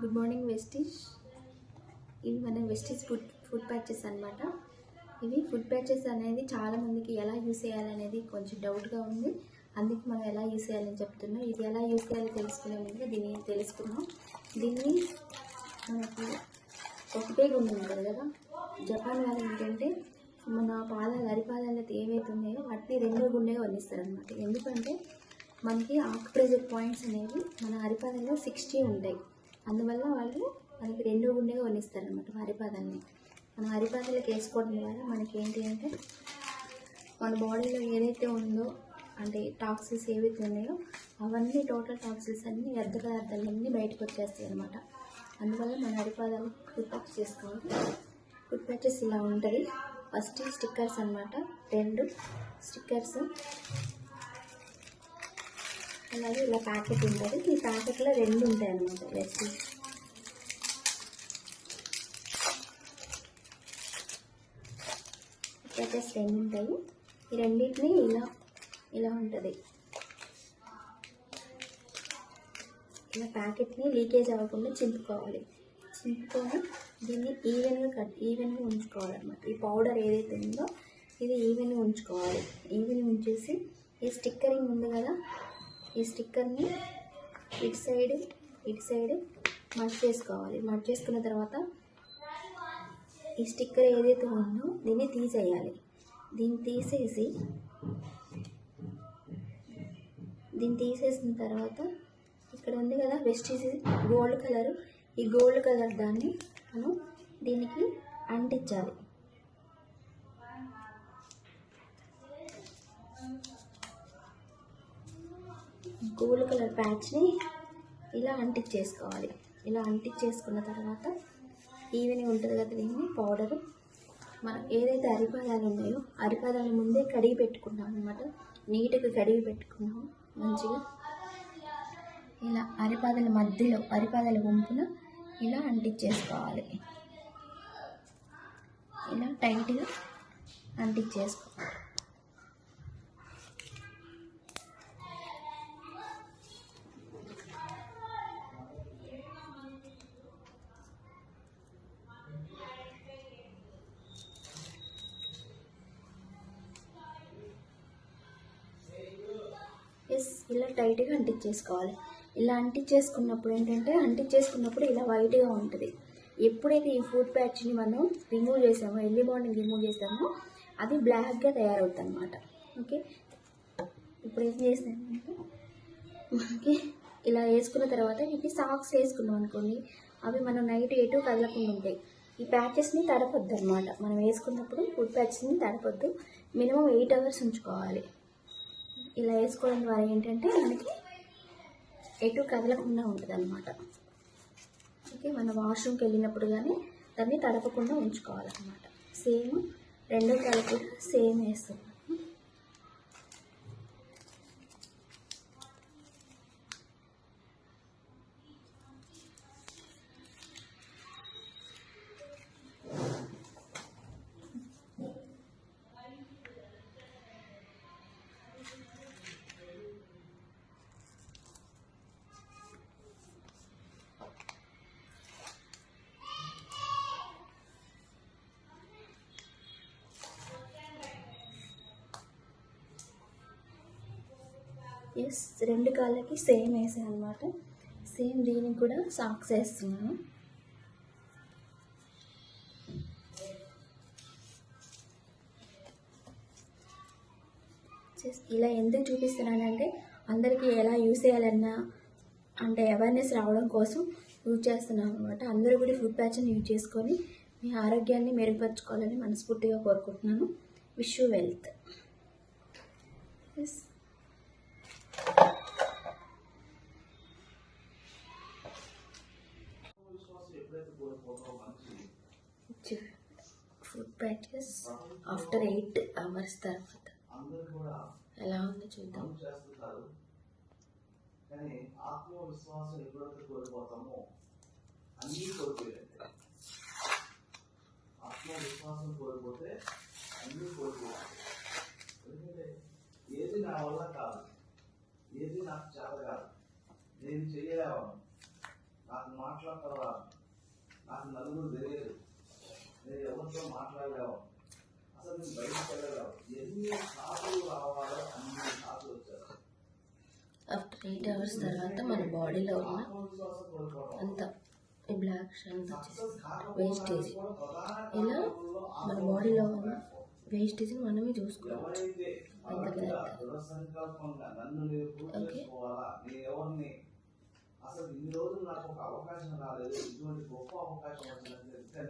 Good morning Vestige ఇవి మన Vestige food food patches అనమాట ఇవి ఫుడ్ ప్యాచెస్ అనేది చాలామందికి ఎలా యూస్ చేయాలనేది కొంచెం డౌట్గా ఉంది. అందుకే మనం ఎలా యూస్ చేయాలని చెప్తున్నాం. ఇది ఎలా యూస్ చేయాలో తెలుసుకునే ముందుగా దీన్ని తెలుసుకున్నాం దీన్ని మనకి ఒకటే గుండె ఉంటుంది కదా. జపాన్ వాళ్ళు ఏంటంటే మన పాదాలు అరిపాదాలు ఏవైతే ఉన్నాయో వాటిని రెండో గుండెగా వర్ణిస్తారు అనమాట ఎందుకంటే మనకి ఆక్ ప్రెజర్ పాయింట్స్ అనేవి మన అరిపాదంలో సిక్స్టీ ఉంటాయి. అందువల్ల వాళ్ళు మనకి రెండు గుండెగా వర్ణిస్తారు అనమాట హరిపాదల్ని. మనం హరిపాదలకు వేసుకోవడం ద్వారా మనకి ఏంటి అంటే మన బాడీలో ఏదైతే ఉందో అంటే టాక్సిన్స్ ఏవైతే ఉన్నాయో అవన్నీ టోటల్ టాక్సిన్స్ అన్నీ వ్యర్థ పదార్థాలన్నీ బయటకు వచ్చేస్తాయి అనమాట అందువల్ల మన అరిపాదాలు ఫుడ్ చేసుకోవాలి. ఫుడ్ ప్యాచెస్ ఇలా ఉంటుంది ఫస్ట్ స్టిక్కర్స్ అన్నమాట. రెండు స్టిక్కర్స్. అలాగే ఇలా ప్యాకెట్ ఉంటుంది. ఈ ప్యాకెట్లో రెండు ఉంటాయి అన్నమాట రెసిపీ ప్యాకెట్స్ రెండు ఉంటాయి. ఈ రెండింటిని ఇలా ఇలా ఉంటుంది. ఇలా ప్యాకెట్ని లీకేజ్ అవ్వకుండా చింపుకోవాలి. చింపుకొని దీన్ని ఈవెన్గా కట్ ఈవెన్గా ఉంచుకోవాలన్నమాట. ఈ పౌడర్ ఏదైతే ఉందో ఇది ఈవెన్గా ఉంచుకోవాలి. ఈవెన్ ఉంచేసి ఈ స్టిక్కరింగ్ ఉంది కదా ఈ స్టిక్కర్ని ఇటు సైడ్ ఇటు సైడ్ మడ్ చేసుకోవాలి. మడ్ చేసుకున్న తర్వాత ఈ స్టిక్కర్ ఏదైతే ఉందో దీన్ని తీసేయాలి. దీన్ని తీసేసి దీన్ని తీసేసిన తర్వాత ఇక్కడ ఉంది కదా వెస్టీజ్ గోల్డ్ కలర్ ఈ గోల్డ్ కలర్ దాన్ని మనం దీనికి అంటించాలి. గోల్డ్ కలర్ ప్యాచ్ని ఇలా అంటించేసుకోవాలి ఇలా అంటించేసుకున్న తర్వాత ఈవెనింగ్ ఉంటుంది కదా దీన్ని పౌడరు. మనం ఏదైతే అరిపాదాలు ఉన్నాయో అరిపాదాలు ముందే కడిగి పెట్టుకున్నాం అనమాట నీట్గా కడిగి పెట్టుకున్నాం మంచిగా. ఇలా అరిపాదల మధ్యలో అరిపాదల గుంపున ఇలా అంటించేసుకోవాలి ఇలా టైట్గా అంటించేసుకోవాలి ఇలా టైట్గా అంటించేసుకోవాలి. ఇలా అంటించేసుకున్నప్పుడు ఏంటంటే అంటించేసుకున్నప్పుడు ఇలా వైట్గా ఉంటుంది. ఎప్పుడైతే ఈ ఫుడ్ ప్యాచ్ని మనం రిమూవ్ చేసామో ఎర్లీ మార్నింగ్ రిమూవ్ చేసామో అది బ్లాక్గా తయారవుతుంది అనమాట ఓకే? ఇప్పుడు ఏం చేసామంటే మనకి ఇలా వేసుకున్న తర్వాత ఇవి సాక్స్ వేసుకున్నాం అనుకోండి అవి మనం నైట్ ఎటు కదలకుండా ఉంటాయి. ఈ ప్యాచెస్ని తడపొద్దు అనమాట మనం వేసుకున్నప్పుడు ఫుడ్ ప్యాచెస్ని తడపొద్దు. మినిమం ఎయిట్ అవర్స్ ఉంచుకోవాలి. ఇలా వేసుకోవడం ద్వారా ఏంటంటే మనకి ఎటు కదలకుండా ఉంటుంది అనమాట ఓకే మన వాష్రూమ్కి వెళ్ళినప్పుడు కానీ దాన్ని తడపకుండా ఉంచుకోవాలన్నమాట. సేమ్ రెండో కాలు కూడా సేమ్ వేస్తాం. రెండు కాళ్ళకి సేమ్ వేసాను అనమాట సేమ్ దీనికి కూడా సాక్స్ వేస్తున్నాను. ఇలా ఎందుకు చూపిస్తున్నానంటే అందరికీ ఎలా యూస్ చేయాలన్నా అంటే అవేర్నెస్ రావడం కోసం యూజ్ చేస్తున్నాను అనమాట అందరూ కూడా ఫుడ్ ప్యాచ్ని యూజ్ చేసుకొని మీ ఆరోగ్యాన్ని మెరుగుపరచుకోవాలని మనస్ఫూర్తిగా కోరుకుంటున్నాను. Wish you wealth yes foot patches after eight hours తర్వాత. ఎలా ఉందో చూద్దాం. కానీ ఆత్మవిశ్వాసం ఎప్పుడైతే కోల్పోతామో అన్నీ కోల్పోయాయి ఆత్మవిశ్వాసం కోల్పోతే అన్నీ కోల్పోయాయి ఎందుకంటే ఏది నా వల్ల కాదు ఏది నాకు చేత కాదు నేను చేయలేవను నాకు మాట మాట్లాడతావా? నాకు నలుగురు తెలియదు. నేను ఎవరితో మాట్లాడలేవు అసలు నేను బయటకు వెళ్ళలేవు ఎన్ని సార్లు రావాలో అన్ని సార్లు వచ్చారు ఆఫ్టర్ ఎయిట్ అవర్స్ తర్వాత మన బాడీలో ఉన్న అంత ఈ బ్లాక్ వేస్టేజ్ ఇలా మన బాడీలో ఉన్న. వేస్టేజ్ని మనమే చూసుకోవాలి? ఓకే. అసలు ఇన్ని రోజులు నాకు ఒక అవకాశం రాలేదు. ఇటువంటి గొప్ప అవకాశం వచ్చినట్లయితే